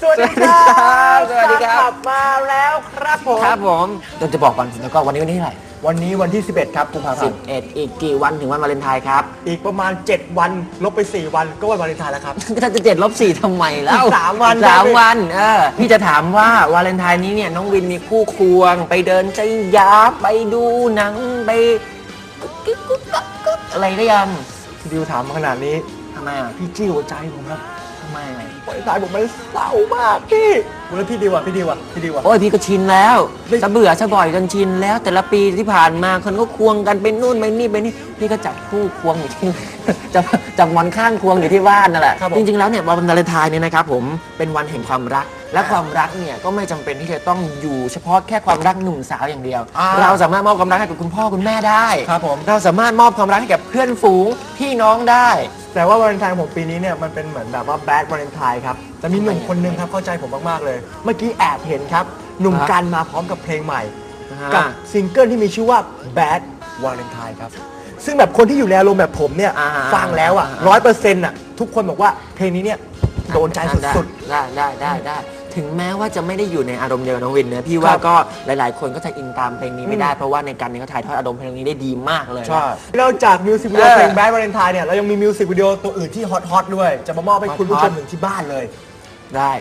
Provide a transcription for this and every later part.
สวัสดีครับสวัสดีครับ กลับมาแล้วครับผม ครับผมเราจะบอกก่อนแล้วก็วันนี้วันที่เท่าไหร่วันนี้วันที่ 11 ครับกุมภาพัสินบธ์เอ็ดอีกกี่วันถึงวันวาเลนไทน์ครับอีกประมาณ 7 วันลบไป 4 วันก็วันวาเลนไทน์แล้วครับ ถ้าจะเจ็ดลบสี่ทำไมแล้วอีกสามวันอีกสามวันเออพี่จะถามว่าวาเลนไทน์นี้เนี่ยน้องวินมีคู่ควง ไปเดินใจยาไปดูหนังไปกุ๊กกิ๊กกุ๊กกักกุ๊กอะไรได้ยังพี่ดิวถามมาขนาดนี้ทำไมอะพี่จี้หัวใจผมครับ ทำไมอะวาเลนไทน์ผมมันเศร้ามากพี่แล้วพี่ดิวอะพี่ดิวอะพี่ดิวอะโอ้ยพี่ก็ชินแล้วไม่จะเบื่อจะบ่อยจนชินแล้ว แต่ละปีที่ผ่านมาคนก็ควงกันไปนู่นไปนี่ไปนี่พี่ก็จับคู่ควงอยู่ที่จับจับหมอนข้างควงอยู่ที่บ้านนั่นแหละครับผมจริงๆแล้วเนี่ยวันวาเลนไทน์เนี่ยนะครับผมเป็นวันแห่งความรักและความรักเนี่ยก็ไม่จำเป็นที่จะต้องอยู่เฉพาะแค่ความรักหนุ่มสาวอย่างเดียว อ่าเราสามารถมอบความรักให้กับคุณพ่อคุณแม่ได้ครับผม เราสามารถมอบความรักให้กับเพื่อนฝูงพี่น้องได้ แต่ว่าวาเลนไทน์ผมปีนี้เนี่ยมันเป็นเหมือนแบบว่าแบดวาเลนไทน์ครับแต่มีหนุ่มคนหนึงครับเข้าใจผมมากๆเลย เมื่อกี้แอบเห็นครับ หนุ่มฮะกันมาพร้อมกับเพลงใหม่นะฮะกับซิงเกิลที่มีชื่อว่า Bad Valentine ครับ ซึ่งแบบคนที่อยู่ในอารมณ์แบบผมเนี่ย อ่าฟังแล้วอะอ่า ร้อยเปอร์เซ็นต์อะ ทุกคนบอกว่าเพลงนี้เนี่ย โดนใจสุด ได้ได้ได้ได้ ถึงแม้ว่าจะไม่ได้อยู่ในอารมณ์เดียวกับน้องวินเนอะพี่ว่าครับก็หลาย ๆ คนก็จะอินตามเพลงนี้ไม่ได้อืมเพราะว่าในการนี้เขาถ่ายทอดอารมณ์เพลงนี้ได้ดีมากเลยๆใช่นอกจากมิวสิกวิดีโอเออ เพลง Bad Valentine เนี่ย เรายังมีมิวสิกวิดีโอตัวอื่นที่ฮอตๆด้วย จะมามอบให้คุณผู้ชมฮอตๆถึงที่บ้านเลยได้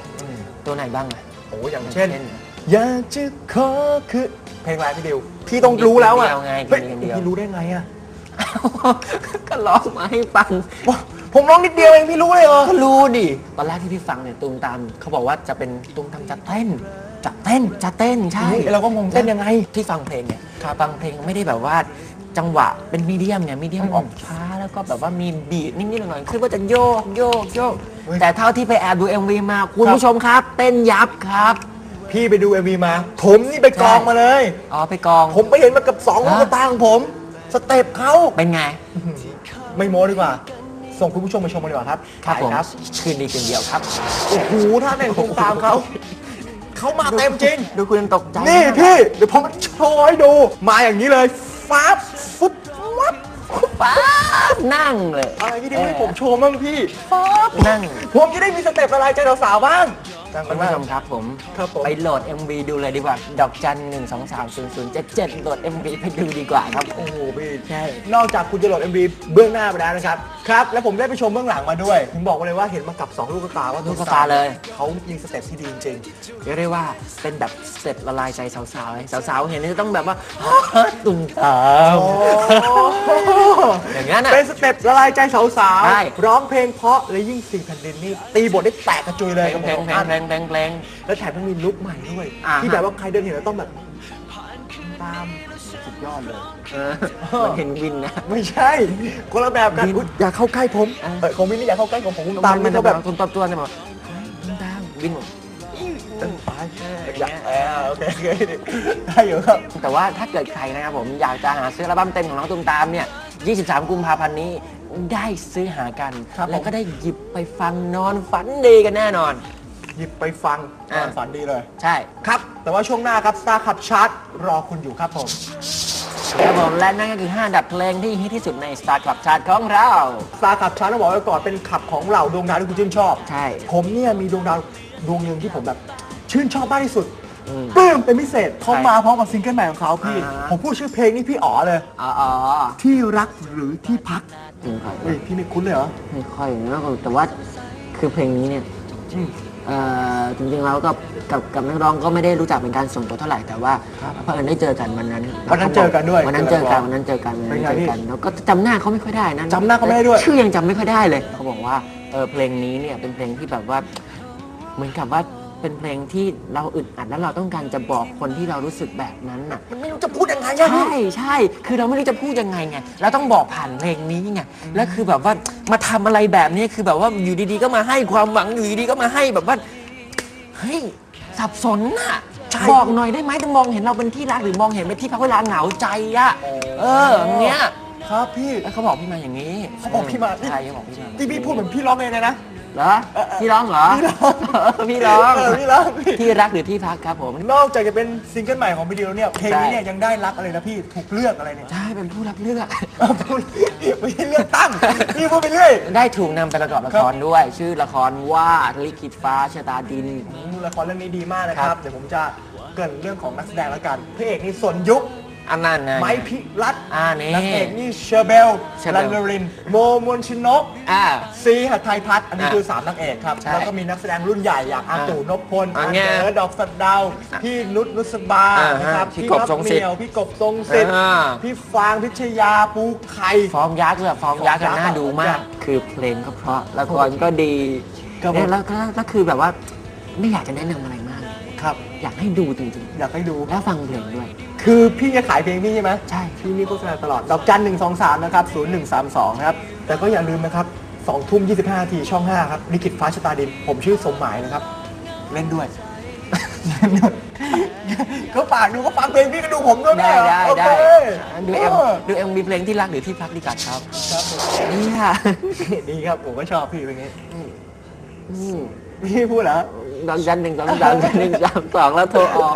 ตัวไหนบ้างอะ โอ้อย่างเช่น อยากจะขอคือเพลงอะไรพี่ดิว พี่ต้องรู้แล้วอะเดียวไงเฮ้ยเพลงเดียวพี่รู้ได้ไงอะ ก็ร้องมาให้ฟังว้า ผมร้องนิดเดียวเองพี่รู้เลยเหรอก็รู้ดิ ตอนแรกที่พี่ฟังเนี่ยตูมตาม เขาบอกว่าจะเป็นตูมตามจะเต้น จะเต้นจะเต้นใช่เฮ้ยเราก็งงเต้นยังไง ที่ฟังเพลงเนี่ยฟังเพลงไม่ได้แบบว่าจังหวะเป็นมีเดียมเนี่ยมีเดียมอืมออกช้าแล้วก็แบบว่ามีบีทนิดๆหน่อยๆคือว่าจะโยกโยกโยก เฮ้ยแต่เท่าที่ไปแอบดู MV มาคุณครับ ผู้ชมครับ เต้นยับครับ พี่ไปดู MV มา ผมนี่ไปกองใช่มาเลย อ๋อไปกอง ผมไปเห็นมากับสองลูฮะกตาของผม สเต็ปเขาเป็นไง ไม่โม้ดีกว่า ส่งคุณผู้ชมมาชมกันดีกว่าครับครับไปผมครับคืนดีคืนเดียวครับ โอ้โหถ้าแต่งตรงตามเขา เขามาเต็มจริง ดูคุณตกใจนี่พี่ เดี๋ยวผมโชว์ให้ดู มาอย่างนี้เลยฟ้าบฟุบวับป๊าบนั่งเลยอะไรพี่ดิวให้ผมโชว์บ้างพี่นั่ง ผมจะได้มีสเต็ปอะไรใจสาวๆบ้างจังคุกัณนบ้าผู้งชมครับผมครับผม ไปโหลด MV ดูเลยดีกว่า ดอกจัน1 2 3 0 0 7 7โหลด MV ไปดูดีกว่าครับ โอ้โหพี่ ใช่ นอกจากคุณจะโหลด MV เบื้องหน้าไปแล้วนะครับ ครับ แล้วผมได้ไปชมเบื้องหลังมาด้วย ถึงบอกมาเลยว่าเห็นมากับ 2 ลูกกระตาว่าลูกกระตาเลย เขายิงสเต็ปที่ดีจริงเรียกได้ว่าเป็นแบบสเต็ปละลายใจสาวๆเลยสาวๆเห็นนี่จะต้องแบบว่าตุ่มตาๆมอย่างนั้นน่ะ เป็นสเต็ปละลายใจสาวใช่ ๆร้องเพลงเพราะและยิ่งสิ่งแผ่นดินนี่ตีบทได้แตกกระจุยเลยเพลงเพลงเพลงเพลงเพลง แล้วแถมยังมีลุคใหม่ด้วย อ่าฮะ ที่แบบว่าใครเดินเห็นแล้วต้องแบบ ตามสุดยอดเลยเออมันเห็นวินนะ ไม่ใช่คนละแบบกันวิน อุ๊ยอย่าเข้าใกล้ผมอ่าเออของวินนี่อย่าเข้าใกล้ผมผมตามมัมันนจะเขาแบแบบบคนตบตัวเนี่ยบอกตุ่มตามวินบอกไปอยากเออโอเคโอเคได้อยู่ครับ แต่ว่าถ้าเกิดใครนะครับผมอยากจะหาซื้ออัลบั้มเต็มของน้องตุ้มตามเนี่ย 23 กุมภาพันธ์นี้ได้ซื้อหากัน ครับผม แล้วก็ได้หยิบไปฟังนอนฝันดีกันแน่นอน หยิบไปฟังอ่านอนฝันดีเลย ใช่ ครับ แต่ว่าช่วงหน้าครับ Star Club Chart รอคุณอยู่ครับผมครับผมและนั่นก็คือ 5 อันดับเพลงที่ฮิตที่สุดใน Star Club Chart ของเรา Star Club Chart ต้องบอกไว้ก่อนเป็นขับของเหล่าดวงดาวที่คุณชื่นชอบ ใช่ ผมเนี่ยมีดวงดาวดวงหนึ่งที่ผมแบบชื่นชอบมากที่สุดอืมปลื้มเป็นพิเศษเขาใช่มาพร้อมกับซิงเกิลใหม่ของเขาพี่อ่าฮะผมพูดชื่อเพลงนี้พี่อ๋อเลยอ๋ออ๋อที่รักหรือที่พักไม่ค่อยเฮ้ยพี่ไม่คุ้นเลยเหรอไม่ค่อยนะแต่ว่าคือเพลงนี้เนี่ยอืม เอ่อจริงๆแล้วก็กับกับนักร้องก็ไม่ได้รู้จักเป็นการส่วนตัวเท่าไหร่แต่ว่าครับเพื่อนได้เจอกันวันนั้นวันนั้นเจอกันด้วยวันนั้นเจอกันวันนั้นเจอกันวันนั้นเจเป็นไงพี่อกันแล้วก็จำหน้าเขาไม่ค่อยได้นะจำหน้าเขาไม่ได้ด้วย ชื่อยังจำไม่ค่อยได้เลย เขาบอกว่าเออเพลงนี้เนี่ยเป็นเพลงที่แบบว่าเหมือนกับว่า เป็นเพลงที่เราอึดอัดแล้วเราต้องการจะบอกคนที่เรารู้สึกแบบนั้นน่ะ มันไม่รู้จะพูดยังไงอะพี่ใช่ใช่ คือเราไม่รู้จะพูดยังไงไงเราต้องบอกผ่านเพลงนี้ไงแล้วคือแบบว่ามาทำอะไรแบบนี้คือแบบว่าอยู่ดีๆ ก็มาให้ความหวังอยู่ดีๆก็มาให้แบบว่าเฮ้ยสับสนน่ะใช่บอกหน่อยได้ไหมจะมองเห็นเราเป็นที่รักหรือมองเห็นเป็นที่พักเวลาเหงาใจอะเอออย่างเงี้ยครับพี่แล้วเขาบอกพี่มาอย่างนี้เขาบอกพี่มา ใช่เขาบอกพี่มา ที่พี่พูดเหมือนพี่ร้องเองเลยนะ เหรอพี่ร้องเหรอพี่ร้องเออพี่ร้องพี่ที่รักหรือที่พักครับผม นอกจากจะเป็นซิงเกิลใหม่ของพี่ดิวเนี่ยเพลงนี้ใช่เนี่ยยังได้รักอะไรนะพี่ถูกเลือกอะไรเนี่ยใช่เป็นผู้รับเลือกไม่ใช่เลือกตั้งพี่พูดไปเรื่อยได้ถูกนำไปประกอบละครด้วย ชื่อละครว่าลิขิตฟ้าชะตาดินอืมละครเรื่องนี้ดีมากนะคครัรับบเดี๋ยวผมจะเกรินเรื่องของนักแสดงแล้วกันพระเอกนี่สนยุค อันนั้นนะ ไม้พิรัตน์อ่านี่นางเอกนี่เชอร์เบลเชอร์เบลัลนเดริน โมมวนชินกอ่าซีหัตไทยพัฒน์อันนี้อะคือสามนางเอกครับ ใช่แล้วก็มีนักแสดงรุ่นใหญ่อย่างอาอะตู่นพพลอะอาไงเดอดอกสัดดาว พี่นุชนุสบาอ่าฮะนะครับพี่พี่กบน็อตทรงสิทธิ์เหนียวพี่กบทรงสิทธิ์อ่า พี่ฟางพิชยาปูไข่ ฟอร์มยักษ์แบบฟอร์มยักษ์กันฟอร์มยักษ์น่าดูมากฟอร์มยักษ์คือเพลงก็เพราะละครก็ดีครับผม เนี่ยแล้วก็ก็คือแบบว่าไม่อยากจะแนะนำอะไรมาก ครับ อยากให้ดูจริงอยากให้ดู ๆ แล้วฟังเพลงด้วย คือพี่จะขายเพลงพี่ใช่ไหมใช่ พี่มีโฆษณาตลอด ดอกจันหนึ่งสองสามนะครับศูนย์หนึ่งสามสองครับ แต่ก็อย่าลืมนะครับสองทุ่มยี่สิบห้าทีช่องห้าครับลิขิตฟ้าชะตาดิน ผมชื่อสมหมายนะครับ เล่นด้วย ก็ฝากดูก็ฟังเพลงพี่ก็ดูผมด้วยได้ได้โอได้เคดูเอ็มเออดูเอ็มมีเพลงที่รักหรือที่พักดีกว่าครับครับผมนี่ค่ะ ดีครับผมก็ชอบพี่เพลงนี้อืมพี่พูดเหรอ ดอกจันหนึ่งสองสามศูนย์หนึ่งสามสองแล้วโทรออก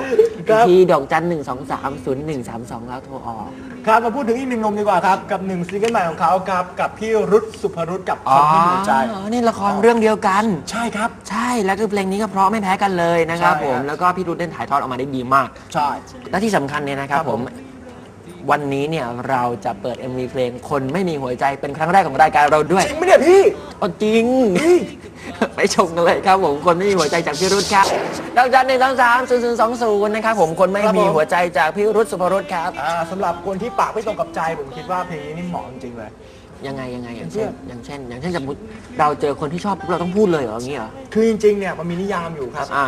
ครับ ทีดอกจันหนึ่งสองสามศูนย์หนึ่งสามสองแล้วโทรออก ครับมาพูดถึงอีกหนึ่งหนมดีกว่าครับ กับหนึ่งซิงเกิลใหม่ของเขาครับกับพี่รุตสุภรุตกับคนที่หัวใจอ๋อนี่ละครเรื่องเดียวกัน ใช่ครับ ใช่แล้วคือเพลงนี้ก็เพราะไม่แพ้กันเลยนะครับใช่ผมครับแล้วก็พี่รุ่เล่นถ่ายทอดออกมาได้ดีมาก ใช่ และที่สำคัญเนี่ยนะครับครับผผมม วันนี้เนี่ยเราจะเปิด MV เพลงคนไม่มีหัวใจเป็นครั้งแรกของรายการเราด้วยจริงไหมเนี่ยพี่โอ้จริง ไปชมกันเลยครับผมคนไม่มีหัวใจจากพี่รุ่ครับดาวจันหนึ่งสองสามศูนย์ศูนย์สองศูนย์นะครับผมคนไม่ครับมีผมหัวใจจากพี่รุ่สุภรุตครับ อ่าสำหรับคนที่ปากไม่ตรงกับใจผมคิดว่าเพลงนี้นี่เหมาะจริงๆเลย ยังไงยังไงอย่างเพื่เช่นอนอย่างเช่น อย่างเช่นสมมติเราเจอคนที่ชอบเราต้องพูดเลยเหรออย่างนี้เหรอคือจริงๆเนี่ยมันมีนิยามอยู่ครับ อ่า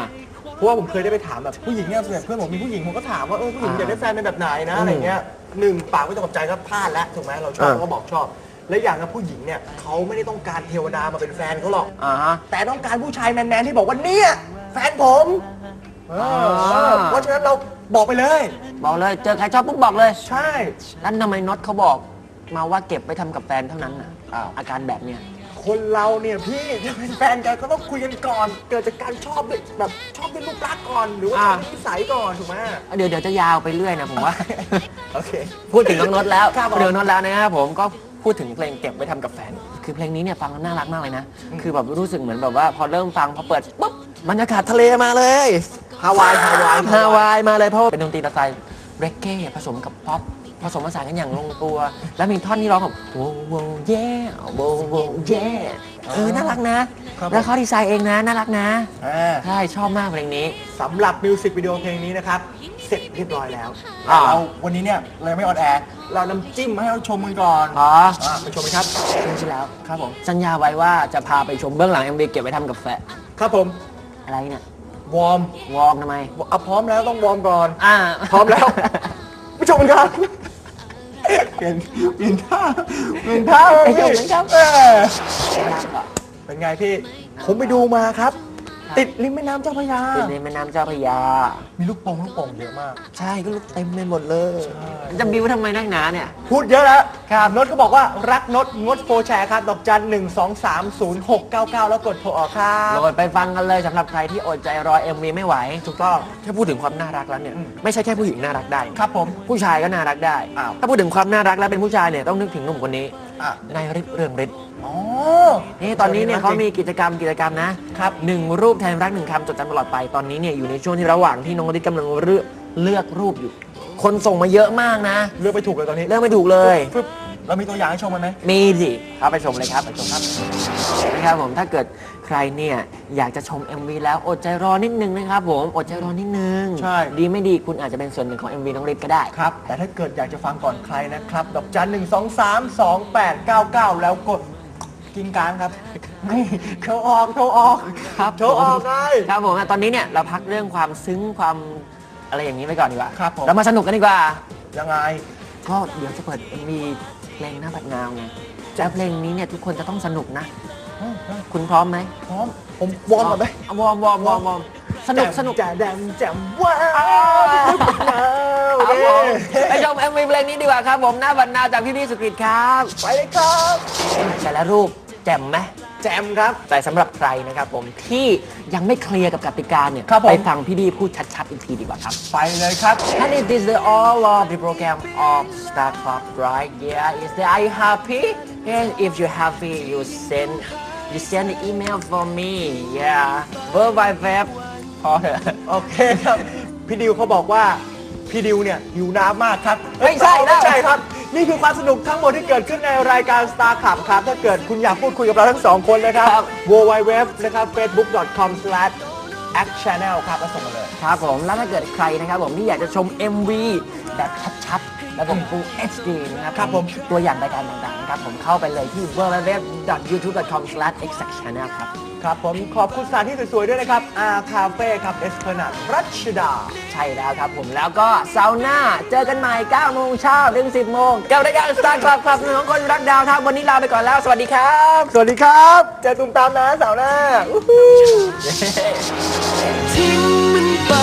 เพราะว่าผมเคยได้ไปถามแบบผู้หญิงเนี่ยส่วนใหญ่เพื่อนผมมีผู้หญิงผมก็ถามว่าเออผู้หญิงอ่าอยากได้แฟนเป็นแบบไหนนะอืมอะไรเงี้ยหนึ่งปากไม่ตรงกับใจก็พลาดแล้วถูกไหมเราชอบอ่าเราก็บอกชอบ และอย่างนะผู้หญิงเนี่ยเขาไม่ได้ต้องการเทวดามาเป็นแฟนเขาหรอก อ่าฮะ แต่ต้องการผู้ชายแมนๆที่บอกว่าเนี่ยแฟนผมเออเออเพราะฉะนั้นเราบอกไปเลย บอกเลย เจอใครชอบปุ๊บบอกเลย ใช่แล้วทำไมน็อตเขาบอก มาว่าเก็บไปทำกับแฟนเท่านั้นน่ะอ้าว อาการแบบเนี้ย คนเราเนี่ยพี่จะเป็นแฟนกันก็ต้องคุยกันก่อน เกิดจากการชอบด้วยแบบชอบด้วยรูปลักษณ์ก่อนหรือว่าชอบด้วยนิสัยก่อนถูกไหมเดี๋ยวเดี๋ยวจะยาวไปเรื่อยนะผมว่า โอเค พูดถึงน้องน็อตแล้วครับผมพูดถึงน้องน็อตแล้วนะครับผมก็ พูดถึงเพลงเก็บไว้ทำกับแฟน คือเพลงนี้เนี่ยฟังแล้วน่ารักมากเลยนะ คือแบบรู้สึกเหมือนแบบว่าพอเริ่มฟังพอเปิดปุ๊บบรรยากาศทะเลมาเลยฮาวายฮาวายฮาวายมาเลยเพราะว่าเป็นดนตรีสไตล์เรกเก้ผสมกับป๊อปผสมผสานกันอย่างลงตัว แล้วมีท่อนที่ร้องแบบโวโวเย่โวโวเย่เออน่ารักนะ แล้วเขาดีไซน์เองนะ น่ารักนะอ่าใช่ชอบมากเพลงนี้สำหรับมิวสิกวิดีโอเพลงนี้นะครับ เสร็จเรียบร้อยแล้ว อ่า เราวันนี้เนี่ยเลยไม่ออนแอร์เรานำจิ้มมาให้เราชมกันก่อนอ๋ออ่าไปชมกันครับช่วงที่แล้วครับผมสัญญาไว้ว่าจะพาไปชมเบื้องหลัง MV เก็บไว้ทำกับแฟนครับผมอะไรเนี่ยวอร์มวอร์มทำไมเอาพร้อมแล้วต้องวอร์มก่อน อ่า พร้อมแล้วไปชมกันครับ เปลี่ยนเปลี่ยนท่าเปลี่ยนท่าไปชมกันครับ เออรักเหรอเป็นไงพี่ ผมไปดูมาครับ ติดริมแม่น้ำเจ้าพระยาติดในแม่น้ำเจ้าพระยา มีลูกโป่งลูกโป่งเยอะมาก ใช่ก็ลูกเต็มไปหมดเลยใช่จะบิวทำไมนักหนาเนี่ย พูดเยอะแล้วครับนดก็บอกว่ารักนดงดโฟร์แชร์ครับดอกจันหนึ่งสองสามศูนย์หกเก้าเก้าแล้วกดโทรออกครับ โหลดไปฟังกันเลยสำหรับใครที่อดใจรอ MV ไม่ไหว ถูกต้องถ้าพูดถึงความน่ารักแล้วเนี่ยอืมไม่ใช่แค่ผู้หญิงน่ารักได้ ครับผม ผู้ชายก็น่ารักได้ อ้าว ถ้าพูดถึงความน่ารักแล้วเป็นผู้ชายเนี่ยต้องนึกถึงหนุ่มคนนี้ อะ นายฤทธิ์เรืองฤทธิ์อ๋อ นี่ตอนนี้เนี่ยเขามีกิจกรรมกิจกรรมนะครับหนึ่งรูปแทนรักหนึ่งคำจดจำตลอดไปตอนนี้เนี่ยอยู่ในช่วงที่ระหว่างที่น้องฤทธิ์กำลังเลือกเลือกรูปอยู่ คนส่งมาเยอะมากนะ เลือกไปถูกเลยตอนนี้เลือกไม่ถูกเลยฟึบเรามีตัวอย่างให้ชมมันไหมมีสิครับไปชมเลยครับไปชมครับนะครับผมถ้าเกิดใค รเนี่ยอยากจะชม MV แล้วอดใจรอนิดนึงนะครับผมอดใจรอนิดนึงใช่ ดีไม่ดีคุณอาจจะเป็นส่วนหนึ่งของ MV น้องฤทธิ์ก็ได้ ครับ แต่ถ้าเกิดอยากจะฟังก่อนใครนะครับ ดอกจันหนึ่งสองสามสองแปดเก้าเก้าแล้วกดกินกลางครับ นี่โทรออกโทรออกครับโทรออกไงครับผมอะตอนนี้เนี่ยเราพักเรื่องความซึ้งความอะไรอย่างนี้ไปก่อนดีกว่าครับผมเรามาสนุกกันดีกว่า ยังไง ก็เดี๋ยวจะเปิด MV เพลงหน้าบัดนาวไงแล้วเพลงนี้เนี่ยทุกคนจะต้องสนุกนะ คุณพร้อมไหมพร้อมผมวอร์มก่อนไหมเาวอร์มวอร์มวอร์มวอร์มสนุกสนุกแจ่มแจ่มแจ่มว้าวโอครับเคผมไปชม MV เพลงนี้ดีกว่าครับผมหน้าบัดนาวจากพี่พี่สุกฤตครับไปเลยครับแต่ละรูปแจ่มไหมแจมครับแต่สำหรับใครนะครับผมที่ยังไม่เคลียร์กับกติกาเนี่ยครับผมไปฟังพี่ดีพูดชัดๆอีกทีดีกว่าครับ ไปเลยครับ And it is the all of the program of Star Club, right? Yeah, is that are you happy? And if you're happy, you send you send the email for me. Yeah, World Wide Web. พอเถอะโอเคครับ พี่ดิวเขาบอกว่าพี่ดิวเนี่ยหิวน้ำมากครับไม่ใช่นะ ไม่ใช่ครับ นี่คือความสนุกทั้งหมดที่เกิดขึ้นในรายการ Star Club ครับ ถ้าเกิดคุณอยากพูดคุยกับเราทั้งสองคนนะครับ www นะครับ facebook.com/actchannel ครับแล้วส่งมาเลย ครับผม แล้วถ้าเกิดใครนะครับผมที่อยากจะชม MV แบบชัดๆ แล้วผม Full HD นะครับครับผม ตัวอย่างรายการต่างๆนะครับผมเข้าไปเลยที่ www.youtube.com/exactchannel ครับ ครับผมขอบคุณสถานที่สวยๆด้วยนะครับอาคาเฟ่ครับเอสเพนัดรัชดา ใช่แล้วครับผมแล้วก็เสาร์หน้าเจอกันใหม่9โมงเช้าถึง 10 โมงกับรายการ Star Club ครับหนึ่งของคนรักดาวครับวันนี้ลาไปก่อนแล้ว สวัสดีครับ สวัสดีครับ เจอตุ้มตามนะเสาร์หน้าอู้หูทิ้งมันไป